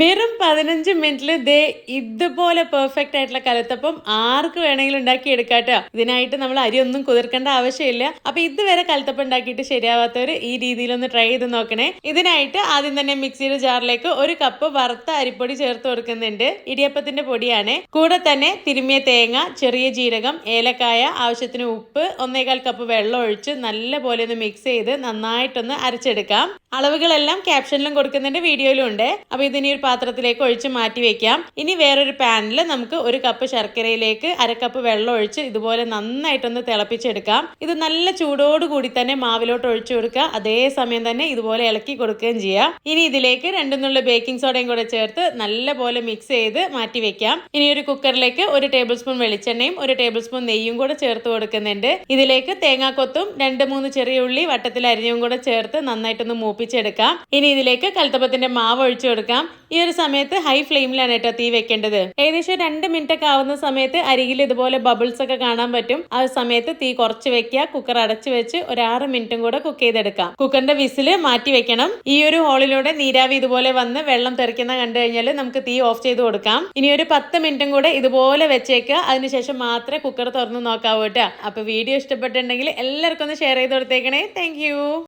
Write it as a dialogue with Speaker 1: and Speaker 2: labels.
Speaker 1: വെറും പതിനഞ്ച് മിനിറ്റിൽ ദേ ഇതുപോലെ പെർഫെക്റ്റ് ആയിട്ടുള്ള കലത്തപ്പം ആർക്ക് വേണമെങ്കിലും ഉണ്ടാക്കി എടുക്കാട്ടോ. ഇതിനായിട്ട് നമ്മൾ അരി ഒന്നും കുതിർക്കേണ്ട ആവശ്യമില്ല. അപ്പൊ ഇതുവരെ കലത്തപ്പം ഉണ്ടാക്കിയിട്ട് ശരിയാവാത്തവർ ഈ രീതിയിലൊന്ന് ട്രൈ ചെയ്ത് നോക്കണേ. ഇതിനായിട്ട് ആദ്യം തന്നെ മിക്സിയുടെ ജാറിലേക്ക് ഒരു കപ്പ് വറുത്ത അരിപ്പൊടി ചേർത്ത് കൊടുക്കുന്നുണ്ട്. ഇടിയപ്പത്തിന്റെ പൊടിയാണ്. കൂടെ തന്നെ തിരുമിയ തേങ്ങ ചെറിയ ജീരകം ഏലക്കായ ആവശ്യത്തിന് ഉപ്പ് ഒന്നേകാൽ കപ്പ് വെള്ളം ഒഴിച്ച് നല്ല പോലെ ഒന്ന് മിക്സ് ചെയ്ത് നന്നായിട്ടൊന്ന് അരച്ചെടുക്കാം. അളവുകളെല്ലാം ക്യാപ്ഷനിലും കൊടുക്കുന്നുണ്ട് വീഡിയോയിലും ഉണ്ട്. അപ്പൊ ഇതിനൊരു പാത്രത്തിലേക്ക് ഒഴിച്ച് മാറ്റി വെക്കാം. ഇനി വേറൊരു പാനിൽ നമുക്ക് ഒരു കപ്പ് ശർക്കരയിലേക്ക് അരക്കപ്പ് കപ്പ് വെള്ളം ഒഴിച്ച് ഇതുപോലെ നന്നായിട്ടൊന്ന് തിളപ്പിച്ചെടുക്കാം. ഇത് നല്ല ചൂടോട് കൂടി തന്നെ മാവിലോട്ട് ഒഴിച്ചു കൊടുക്കുക. അതേ സമയം തന്നെ ഇതുപോലെ ഇളക്കി കൊടുക്കുകയും ചെയ്യാം. ഇനി ഇതിലേക്ക് രണ്ടുനുള്ള ബേക്കിംഗ് സോഡയും കൂടെ ചേർത്ത് നല്ല പോലെ മിക്സ് ചെയ്ത് മാറ്റി വെക്കാം. ഇനി ഒരു കുക്കറിലേക്ക് ഒരു ടേബിൾ സ്പൂൺ വെളിച്ചെണ്ണയും ഒരു ടേബിൾ സ്പൂൺ നെയ്യും കൂടെ ചേർത്ത് കൊടുക്കുന്നുണ്ട്. ഇതിലേക്ക് തേങ്ങാക്കൊത്തും രണ്ട് മൂന്ന് ചെറിയ ഉള്ളി വട്ടത്തിൽ അരിഞ്ഞും കൂടെ ചേർത്ത് നന്നായിട്ടൊന്ന് മൂപ്പിച്ചെടുക്കാം. ഇനി ഇതിലേക്ക് കൽത്തപ്പത്തിന്റെ മാവ് ഒഴിച്ചു കൊടുക്കാം. ഈ ഒരു സമയത്ത് ഹൈ ഫ്ലെയിമിലാണ് കേട്ടോ തീ വെക്കേണ്ടത്. ഏകദേശം രണ്ട് മിനിറ്റ് ഒക്കെ ആവുന്ന സമയത്ത് അരികിൽ ഇതുപോലെ ബബിൾസ് ഒക്കെ കാണാൻ പറ്റും. ആ സമയത്ത് തീ കുറച്ച് വെക്കുക കുക്കർ അടച്ചു വെച്ച് ഒരു ആറ് മിനിറ്റും കൂടെ കുക്ക് ചെയ്തെടുക്കാം. കുക്കറിന്റെ വിസിൽ മാറ്റി വെക്കണം. ഈ ഒരു ഹോളിലൂടെ നീരാവി ഇതുപോലെ വന്ന് വെള്ളം തെറിക്കുന്ന കണ്ടു കഴിഞ്ഞാൽ നമുക്ക് തീ ഓഫ് ചെയ്ത് കൊടുക്കാം. ഇനി ഒരു പത്ത് മിനിറ്റും കൂടെ ഇതുപോലെ വെച്ചേക്കുക. അതിനുശേഷം മാത്രമേ കുക്കർ തുറന്ന് നോക്കാവൂ കേട്ടോ. അപ്പൊ വീഡിയോ ഇഷ്ടപ്പെട്ടിട്ടുണ്ടെങ്കിൽ എല്ലാവർക്കും ഒന്ന് ഷെയർ ചെയ്ത് കൊടുത്തേക്കണേ. താങ്ക്